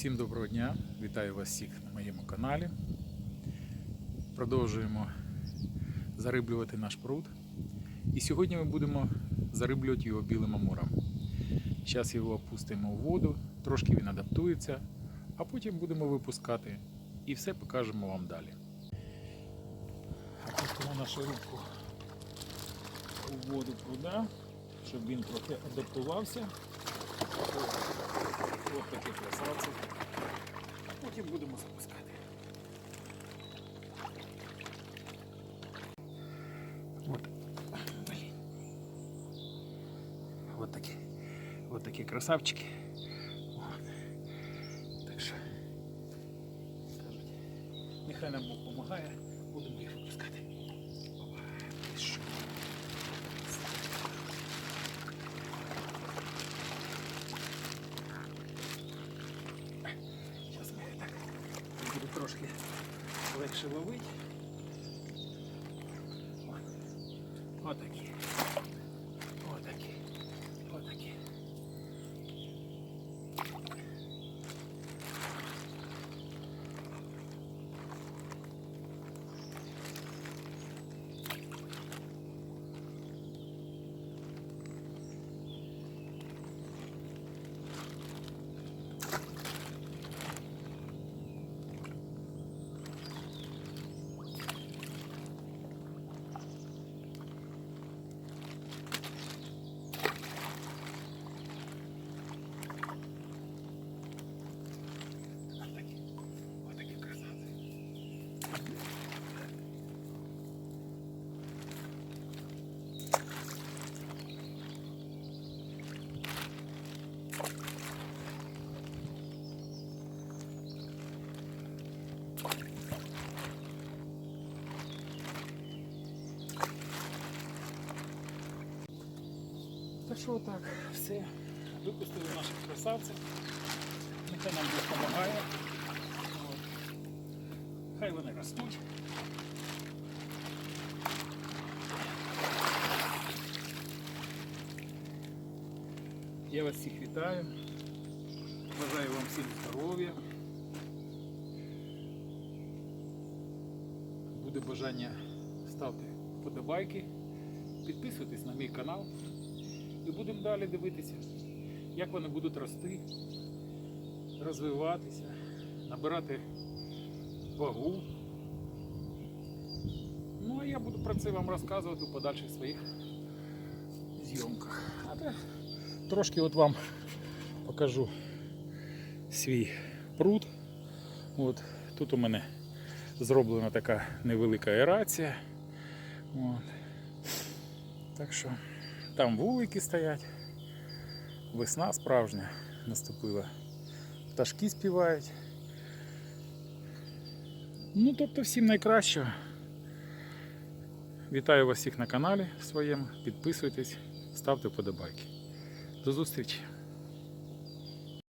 Всім доброго дня! Вітаю вас всіх на моєму каналі. Продовжуємо зариблювати наш пруд. І сьогодні ми будемо зариблювати його білим амуром. Зараз його опустимо в воду, трошки він адаптується, а потім будемо випускати і все покажемо вам далі. Опустимо нашу рибку у воду пруда, щоб він трохи адаптувався. Ось такі красавці. Потім будемо запускати. Блін. Такі. От такі красавчики. Так що кажуть, нехай нам Бог допомагає, будемо їх випускати. Опа, ти що? Зараз ми так буде трошки легше ловити. От. Отакі. Отакі. Що так, все. Випустили наших красавців. Нехай нам допомагає. Хай вони ростуть. Я вас всіх вітаю. Бажаю вам всім здоров'я. Буде бажання ставте вподобайки, підписуйтесь на мій канал і будемо далі дивитися, як вони будуть рости, розвиватися, набирати вагу. Ну а я буду про це вам розказувати у подальших своїх зйомках. А те трошки от вам покажу свій пруд. От, тут у мене зроблена така невелика аерація. От. Так що там вулики стоять. Весна справжня наступила. Пташки співають. Ну, тобто всім найкращого. Вітаю вас всіх на каналі своєму. Підписуйтесь, ставте вподобайки. До зустрічі!